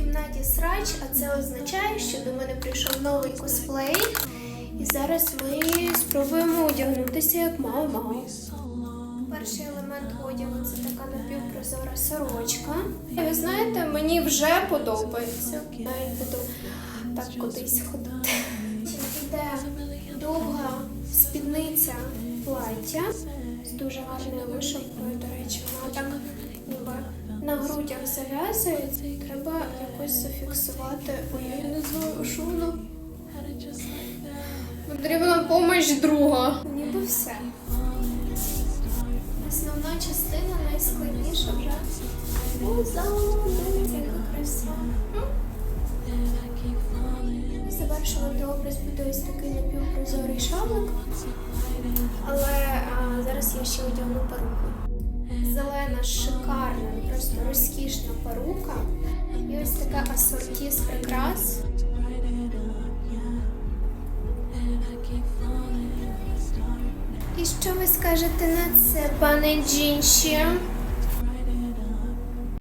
кімнаті срач, а це означає, що до мене прийшов новий косплей. І зараз ми спробуємо одягнутися як мама. Перший елемент одягу це така напівпрозора сорочка. І ви знаєте, мені вже подобається. Навіть буду так кудись ходити. Іде довга спідниця плаття з дуже гарною вишивкою. До речі, вона так ніби на грудях зав'язується. І треба якось зафіксувати. Ой, я не знаю, воно. Потрібна допомога друга. Ніби все. Основна частина найскладніша вже. Позаду, яка краса. Завершувати образ буде ось такий напівпрозорий шалик. Але а, зараз я ще одягну перуку. Зелена, шикарна, просто розкішна перука. І ось така асорті з прикрас. І що ви скажете на це, пане Джінші?